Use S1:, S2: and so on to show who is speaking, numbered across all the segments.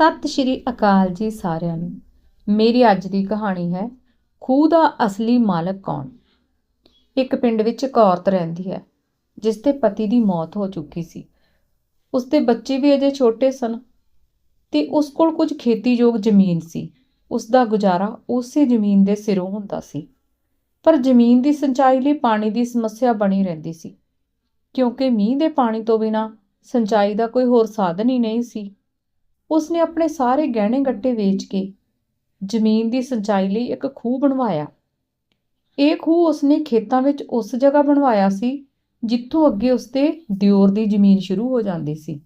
S1: ਸਤਿ ਸ਼੍ਰੀ ਅਕਾਲ ਜੀ ਸਾਰਿਆਂ ਨੂੰ। ਮੇਰੀ ਅੱਜ ਦੀ ਕਹਾਣੀ ਹੈ, ਖੂਹ ਦਾ ਅਸਲੀ ਮਾਲਕ ਕੌਣ? ਇੱਕ ਪਿੰਡ ਵਿੱਚ ਇੱਕ ਔਰਤ ਰਹਿੰਦੀ ਹੈ, ਜਿਸ ਦੇ ਪਤੀ ਦੀ ਮੌਤ ਹੋ ਚੁੱਕੀ ਸੀ। ਉਸ ਦੇ ਬੱਚੇ ਵੀ ਅਜੇ ਛੋਟੇ ਸਨ ਤੇ ਉਸ ਕੋਲ ਕੁਝ ਖੇਤੀਯੋਗ ਜ਼ਮੀਨ ਸੀ। ਉਸ ਦਾ ਗੁਜ਼ਾਰਾ ਉਸੇ ਜ਼ਮੀਨ ਦੇ ਸਿਰੋਂ ਹੁੰਦਾ ਸੀ। ਪਰ ਜ਼ਮੀਨ ਦੀ ਸਿੰਚਾਈ ਲਈ ਪਾਣੀ ਦੀ ਸਮੱਸਿਆ ਬਣੀ ਰਹਿੰਦੀ ਸੀ, ਕਿਉਂਕਿ ਮੀਂਹ ਦੇ ਪਾਣੀ ਤੋਂ ਬਿਨਾਂ ਸਿੰਚਾਈ ਦਾ ਕੋਈ ਹੋਰ ਸਾਧਨ ਹੀ ਨਹੀਂ ਸੀ। ਉਸ ਨੇ ਆਪਣੇ ਸਾਰੇ ਗਹਿਣੇ ਗੱਟੇ ਵੇਚ ਕੇ ਜ਼ਮੀਨ ਦੀ ਸਿੰਚਾਈ ਲਈ ਇੱਕ ਖੂਹ ਬਣਵਾਇਆ। ਇਹ ਖੂਹ ਉਸਨੇ ਖੇਤਾਂ ਵਿੱਚ ਉਸ ਜਗ੍ਹਾ ਬਣਵਾਇਆ ਸੀ, ਜਿੱਥੋਂ ਅੱਗੇ ਉਸਦੇ ਦਿਓਰ ਦੀ ਜ਼ਮੀਨ ਸ਼ੁਰੂ ਹੋ ਜਾਂਦੀ ਸੀ।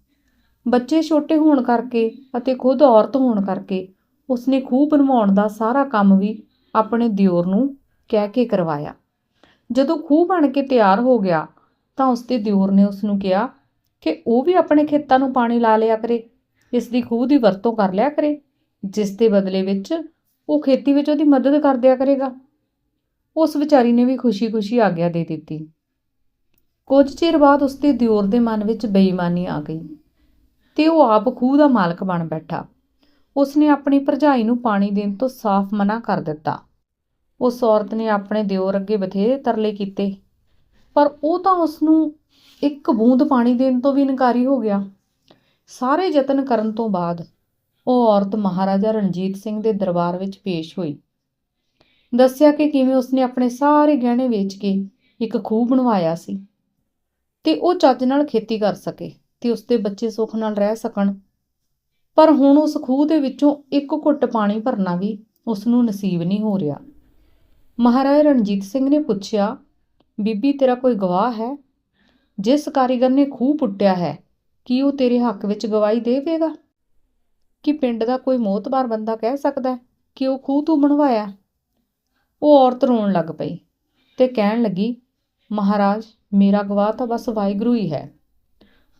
S1: ਬੱਚੇ ਛੋਟੇ ਹੋਣ ਕਰਕੇ ਅਤੇ ਖੁਦ ਔਰਤ ਹੋਣ ਕਰਕੇ ਉਸਨੇ ਖੂਹ ਬਣਵਾਉਣ ਦਾ ਸਾਰਾ ਕੰਮ ਵੀ ਆਪਣੇ ਦਿਓਰ ਨੂੰ ਕਹਿ ਕੇ ਕਰਵਾਇਆ। ਜਦੋਂ ਖੂਹ ਬਣ ਕੇ ਤਿਆਰ ਹੋ ਗਿਆ ਤਾਂ ਉਸਦੇ ਦਿਓਰ ਨੇ ਉਸ ਨੂੰ ਕਿਹਾ ਕਿ ਉਹ ਵੀ ਆਪਣੇ ਖੇਤਾਂ ਨੂੰ ਪਾਣੀ ਲਾ ਲਿਆ ਕਰੇ। ਇਸ ਦੀ ਖੂਹ ਦੀ ਵਰਤੋਂ ਕਰ ਲਿਆ ਕਰੇ, ਜਿਸ ਦੇ ਬਦਲੇ ਵਿੱਚ ਉਹ ਖੇਤੀ ਵਿੱਚ ਉਹਦੀ ਮਦਦ ਕਰ ਦਿਆ ਕਰੇਗਾ। ਉਸ ਵਿਚਾਰੀ ਨੇ ਵੀ ਖੁਸ਼ੀ-ਖੁਸ਼ੀ ਆਗਿਆ ਦੇ ਦਿੱਤੀ। ਕੁਝ ਚਿਰ ਬਾਅਦ ਉਸਦੇ ਦਿਓਰ ਦੇ ਮਨ ਵਿੱਚ ਬੇਈਮਾਨੀ ਆ ਗਈ ਤੇ ਉਹ ਆਪ ਖੂਹ ਦਾ ਮਾਲਕ ਬਣ ਬੈਠਾ। ਉਸਨੇ ਆਪਣੀ ਭਰਜਾਈ ਨੂੰ ਪਾਣੀ ਦੇਣ ਤੋਂ ਸਾਫ਼ ਮਨਾ ਕਰ ਦਿੱਤਾ। ਉਸ ਔਰਤ ਨੇ ਆਪਣੇ ਦਿਓਰ ਅੱਗੇ ਬਥੇਰੇ ਤਰਲੇ ਕੀਤੇ, ਪਰ ਉਹ ਤਾਂ ਉਸ ਨੂੰ ਇੱਕ ਬੂੰਦ ਪਾਣੀ ਦੇਣ ਤੋਂ ਵੀ ਇਨਕਾਰੀ ਹੋ ਗਿਆ। ਸਾਰੇ ਯਤਨ ਕਰਨ ਤੋਂ ਬਾਅਦ ਉਹ ਔਰਤ ਮਹਾਰਾਜਾ ਰਣਜੀਤ ਸਿੰਘ ਦੇ ਦਰਬਾਰ ਵਿੱਚ ਪੇਸ਼ ਹੋਈ। ਦੱਸਿਆ ਕਿ ਕਿਵੇਂ ਉਸਨੇ ਆਪਣੇ ਸਾਰੇ ਗਹਿਣੇ ਵੇਚ ਕੇ ਇੱਕ ਖੂਹ ਬਣਵਾਇਆ ਸੀ ਤੇ ਉਹ ਚੱਜ ਨਾਲ ਖੇਤੀ ਕਰ ਸਕੇ ਤੇ ਉਸਦੇ ਬੱਚੇ ਸੁੱਖ ਨਾਲ ਰਹਿ ਸਕਣ। ਪਰ ਹੁਣ ਉਸ ਖੂਹ ਦੇ ਵਿੱਚੋਂ ਇੱਕ ਘੁੱਟ ਪਾਣੀ ਭਰਨਾ ਵੀ ਉਸ ਨੂੰ ਨਸੀਬ ਨਹੀਂ ਹੋ ਰਿਹਾ। ਮਹਾਰਾਜਾ ਰਣਜੀਤ ਸਿੰਘ ਨੇ ਪੁੱਛਿਆ, ਬੀਬੀ, ਤੇਰਾ ਕੋਈ ਗਵਾਹ ਹੈ? ਜਿਸ ਕਾਰੀਗਰ ਨੇ ਖੂਹ ਪੁੱਟਿਆ ਹੈ ਕੀ ਉਹ ਤੇਰੇ ਹੱਕ ਵਿੱਚ ਗਵਾਹੀ ਦੇਵੇਗਾ? ਕਿ ਪਿੰਡ ਦਾ ਕੋਈ ਮੋਤਬਾਰ ਬੰਦਾ ਕਹਿ ਸਕਦਾ ਕਿ ਉਹ ਖੂਹ ਤੂੰ ਬਣਵਾਇਆ? ਉਹ ਔਰਤ ਰੋਣ ਲੱਗ ਪਈ ਤੇ ਕਹਿਣ ਲੱਗੀ, ਮਹਾਰਾਜ, ਮੇਰਾ ਗਵਾਹ ਤਾਂ ਬਸ ਵਾਹਿਗੁਰੂ ਹੀ ਹੈ।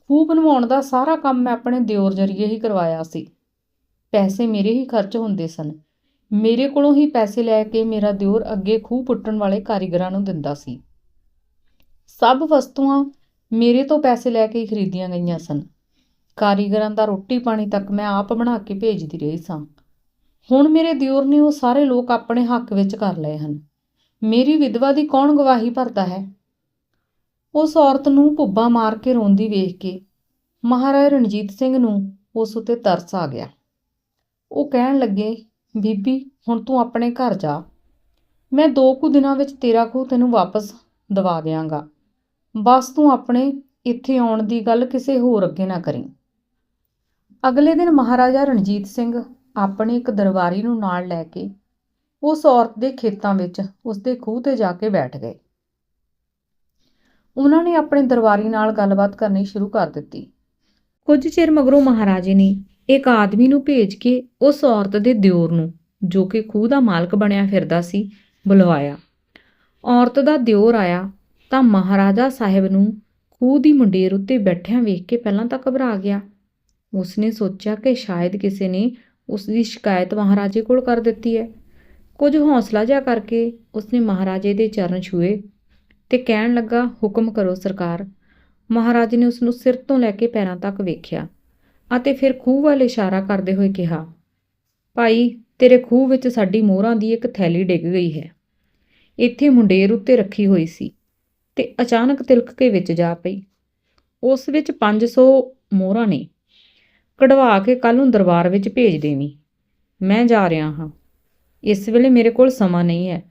S1: ਖੂਹ ਬਣਵਾਉਣ ਦਾ ਸਾਰਾ ਕੰਮ ਮੈਂ ਆਪਣੇ ਦਿਓਰ ਜਰੀਏ ਹੀ ਕਰਵਾਇਆ ਸੀ। ਪੈਸੇ ਮੇਰੇ ਹੀ ਖਰਚ ਹੁੰਦੇ ਸਨ। ਮੇਰੇ ਕੋਲੋਂ ਹੀ ਪੈਸੇ ਲੈ ਕੇ ਮੇਰਾ ਦਿਓਰ ਅੱਗੇ ਖੂਹ ਪੁੱਟਣ ਵਾਲੇ ਕਾਰੀਗਰਾਂ ਨੂੰ ਦਿੰਦਾ ਸੀ। ਸਭ ਵਸਤੂਆਂ ਮੇਰੇ ਤੋਂ ਪੈਸੇ ਲੈ ਕੇ ਹੀ ਖਰੀਦੀਆਂ ਗਈਆਂ ਸਨ। ਕਾਰੀਗਰਾਂ ਦਾ ਰੋਟੀ ਪਾਣੀ ਤੱਕ ਮੈਂ ਆਪ ਬਣਾ ਕੇ ਭੇਜਦੀ ਰਹੀ ਸਾਂ। ਹੁਣ ਮੇਰੇ ਦਿਓਰ ਨੇ ਉਹ ਸਾਰੇ ਲੋਕ ਆਪਣੇ ਹੱਕ ਵਿੱਚ ਕਰ ਲਏ ਹਨ। ਮੇਰੀ ਵਿਧਵਾ ਦੀ ਕੌਣ ਗਵਾਹੀ ਭਰਦਾ ਹੈ? ਉਸ ਔਰਤ ਨੂੰ ਭੁੱਬਾ ਮਾਰ ਕੇ ਰੋਂਦੀ ਵੇਖ ਕੇ ਮਹਾਰਾਜਾ ਰਣਜੀਤ ਸਿੰਘ ਨੂੰ ਉਸ ਉਤੇ ਤਰਸ ਆ ਗਿਆ। ਉਹ ਕਹਿਣ ਲੱਗੇ, ਬੀਬੀ, ਹੁਣ ਤੂੰ ਆਪਣੇ ਘਰ ਜਾ। ਮੈਂ ਦੋ ਕੁ ਦਿਨਾਂ ਵਿੱਚ ਤੇਰਾ ਖੂਹ ਤੈਨੂੰ ਵਾਪਸ ਦਵਾ ਦਿਆਂਗਾ। ਬਸ ਤੂੰ ਆਪਣੇ ਇੱਥੇ ਆਉਣ ਦੀ ਗੱਲ ਕਿਸੇ ਹੋਰ ਅੱਗੇ ਨਾ ਕਰੀ। ਅਗਲੇ ਦਿਨ ਮਹਾਰਾਜਾ ਰਣਜੀਤ ਸਿੰਘ ਆਪਣੇ ਇੱਕ ਦਰਬਾਰੀ ਨੂੰ ਨਾਲ ਲੈ ਕੇ ਉਸ ਔਰਤ ਦੇ ਖੇਤਾਂ ਵਿੱਚ ਉਸਦੇ ਖੂਹ ਤੇ ਜਾ ਕੇ ਬੈਠ ਗਏ। ਉਹਨਾਂ ਨੇ ਆਪਣੇ ਦਰਬਾਰੀ ਨਾਲ ਗੱਲਬਾਤ ਕਰਨੀ ਸ਼ੁਰੂ ਕਰ ਦਿੱਤੀ। ਕੁਝ ਚਿਰ ਮਗਰੋਂ ਮਹਾਰਾਜੇ ਨੇ ਇੱਕ ਆਦਮੀ ਨੂੰ ਭੇਜ ਕੇ ਉਸ ਔਰਤ ਦੇ ਦਿਓਰ ਨੂੰ, ਜੋ ਕਿ ਖੂਹ ਦਾ ਮਾਲਕ ਬਣਿਆ ਫਿਰਦਾ ਸੀ, ਬੁਲਵਾਇਆ। ਔਰਤ ਦਾ ਦਿਓਰ ਆਇਆ ਤਾਂ ਮਹਾਰਾਜਾ ਸਾਹਿਬ ਨੂੰ ਖੂਹ ਦੀ ਮੁੰਡੇਰ ਉੱਤੇ ਬੈਠਿਆਂ ਵੇਖ ਕੇ ਪਹਿਲਾਂ ਤਾਂ ਘਬਰਾ ਗਿਆ। ਉਸਨੇ ਸੋਚਿਆ ਕਿ ਸ਼ਾਇਦ ਕਿਸੇ ਨੇ ਉਸ ਦੀ ਸ਼ਿਕਾਇਤ ਮਹਾਰਾਜੇ ਕੋਲ ਕਰ ਦਿੱਤੀ ਹੈ। ਕੁਝ ਹੌਸਲਾ ਜਿਹਾ ਕਰਕੇ ਉਸਨੇ ਮਹਾਰਾਜੇ ਦੇ ਚਰਨ ਛੂਏ ਤੇ ਕਹਿਣ ਲੱਗਾ, ਹੁਕਮ ਕਰੋ ਸਰਕਾਰ। ਮਹਾਰਾਜ ਨੇ ਉਸ ਨੂੰ ਸਿਰ ਤੋਂ ਲੈ ਕੇ ਪੈਰਾਂ ਤੱਕ ਵੇਖਿਆ ਅਤੇ ਫਿਰ ਖੂਹ ਵੱਲ ਇਸ਼ਾਰਾ ਕਰਦੇ ਹੋਏ ਕਿਹਾ, ਭਾਈ, ਤੇਰੇ ਖੂਹ ਵਿੱਚ ਸਾਡੀ ਮੋਹਰਾਂ ਦੀ ਇੱਕ ਥੈਲੀ ਡਿੱਗ ਗਈ ਹੈ। ਇੱਥੇ ਮੁੰਡੇਰ ਉੱਤੇ ਰੱਖੀ ਹੋਈ ਸੀ। ਤੇ ਅਚਾਨਕ ਤਿਲਕ ਕੇ ਵਿੱਚ ਜਾ ਪਈ। ਉਸ ਵਿੱਚ 500 ਮੋਹਰਾਂ ਨੇ ਕਢਵਾ ਕੇ ਕੱਲ ਨੂੰ ਦਰਬਾਰ ਵਿੱਚ ਭੇਜ ਦੇਵੀਂ। ਮੈਂ ਜਾ ਰਿਹਾ ਹਾਂ। ਇਸ ਵੇਲੇ ਮੇਰੇ ਕੋਲ ਸਮਾਂ ਨਹੀਂ ਹੈ।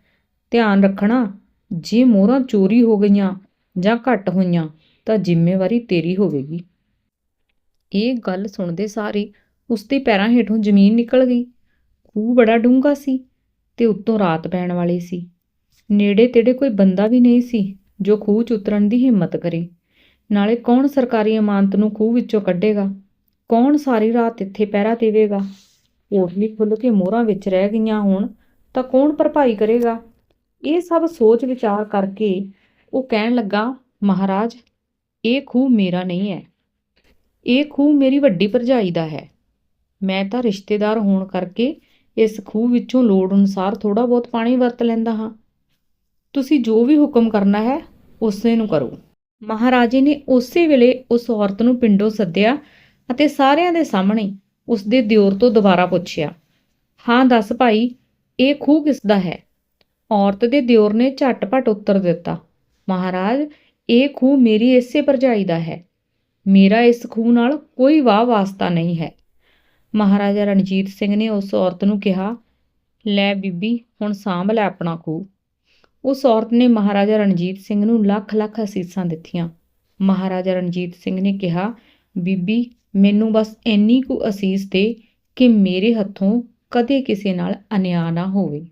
S1: ਧਿਆਨ ਰੱਖਣਾ, ਜੇ ਮੋਹਰਾਂ ਚੋਰੀ ਹੋ ਗਈਆਂ ਜਾਂ ਘੱਟ ਹੋਈਆਂ, ਤਾਂ ਜ਼ਿੰਮੇਵਾਰੀ ਤੇਰੀ ਹੋਵੇਗੀ। ਇਹ ਗੱਲ ਸੁਣਦੇ ਸਾਰੀ ਉਸਦੇ ਪੈਰਾਂ ਹੇਠੋਂ ਜ਼ਮੀਨ ਨਿਕਲ ਗਈ। ਖੂਹ ਬੜਾ ਡੂੰਘਾ ਸੀ ਤੇ ਉੱਤੋਂ ਰਾਤ ਪੈਣ ਵਾਲੀ ਸੀ। ਨੇੜੇ ਤੇੜੇ ਕੋਈ ਬੰਦਾ ਵੀ ਨਹੀਂ ਸੀ। ਜੋ ਖੂਹ 'ਚ ਉਤਰਨ ਦੀ ਹਿੰਮਤ ਕਰੇ। ਨਾਲੇ ਕੌਣ ਸਰਕਾਰੀ ਇਮਾਨਤ ਨੂੰ ਖੂਹ ਵਿੱਚੋਂ ਕੱਢੇਗਾ? ਕੌਣ ਸਾਰੀ ਰਾਤ ਇੱਥੇ ਪਹਿਰਾ ਦੇਵੇਗਾ? ਓੜਲੀ ਖੁੱਲ ਕੇ ਮੋਹਰਾਂ ਵਿੱਚ ਰਹਿ ਗਈਆਂ ਹੋਣ ਤਾਂ ਕੌਣ ਭਰਪਾਈ ਕਰੇਗਾ? ਇਹ ਸਭ ਸੋਚ ਵਿਚਾਰ ਕਰਕੇ ਉਹ ਕਹਿਣ ਲੱਗਾ, ਮਹਾਰਾਜ, ਇਹ ਖੂਹ ਮੇਰਾ ਨਹੀਂ ਹੈ। ਇਹ ਖੂਹ ਮੇਰੀ ਵੱਡੀ ਭਰਜਾਈ ਦਾ ਹੈ। ਮੈਂ ਤਾਂ ਰਿਸ਼ਤੇਦਾਰ ਹੋਣ ਕਰਕੇ ਇਸ ਖੂਹ ਵਿੱਚੋਂ ਲੋੜ ਅਨੁਸਾਰ ਥੋੜਾ ਬਹੁਤ ਪਾਣੀ ਵਰਤ ਲੈਂਦਾ ਹਾਂ। ਤੁਸੀਂ ਜੋ ਵੀ ਹੁਕਮ ਕਰਨਾ ਹੈ, ਉਸੇ ਨੂੰ ਕਰੋ। ਮਹਾਰਾਜੇ ਨੇ ਉਸੇ ਵੇਲੇ ਉਸ ਔਰਤ ਨੂੰ ਪਿੰਡੋਂ ਸੱਦਿਆ ਅਤੇ ਸਾਰਿਆਂ ਦੇ ਸਾਹਮਣੇ ਉਸ ਦੇ ਦਿਓਰ ਤੋਂ ਦੁਬਾਰਾ ਪੁੱਛਿਆ, ਹਾਂ, ਦੱਸ ਭਾਈ, ਇਹ ਖੂਹ ਕਿਸ ਦਾ ਹੈ? ਔਰਤ ਦੇ ਦਿਓਰ ਨੇ ਝਟਪਟ ਉੱਤਰ ਦਿੱਤਾ, ਮਹਾਰਾਜ, ਇਹ ਖੂਹ ਮੇਰੀ ਇਸੇ ਭਰਜਾਈ ਦਾ ਹੈ। ਮੇਰਾ ਇਸ ਖੂਹ ਨਾਲ ਕੋਈ ਵਾਹ ਵਾਸਤਾ ਨਹੀਂ ਹੈ। ਮਹਾਰਾਜਾ ਰਣਜੀਤ ਸਿੰਘ ਨੇ ਉਸ ਔਰਤ ਨੂੰ ਕਿਹਾ, ਲੈ ਬੀਬੀ, ਹੁਣ ਸਾਂਭ ਲੈ ਆਪਣਾ ਖੂਹ। ਉਸ ਔਰਤ ਨੇ ਮਹਾਰਾਜਾ ਰਣਜੀਤ ਸਿੰਘ ਨੂੰ ਲੱਖ ਲੱਖ ਅਸੀਸਾਂ ਦਿੱਤੀਆਂ। ਮਹਾਰਾਜਾ ਰਣਜੀਤ ਸਿੰਘ ਨੇ ਕਿਹਾ, ਬੀਬੀ, ਮੈਨੂੰ ਬਸ ਇੰਨੀ ਕੁ ਅਸੀਸ ਦੇ ਕਿ ਮੇਰੇ ਹੱਥੋਂ ਕਦੇ ਕਿਸੇ ਨਾਲ ਅਨਿਆਂ ਨਾ ਹੋਵੇ।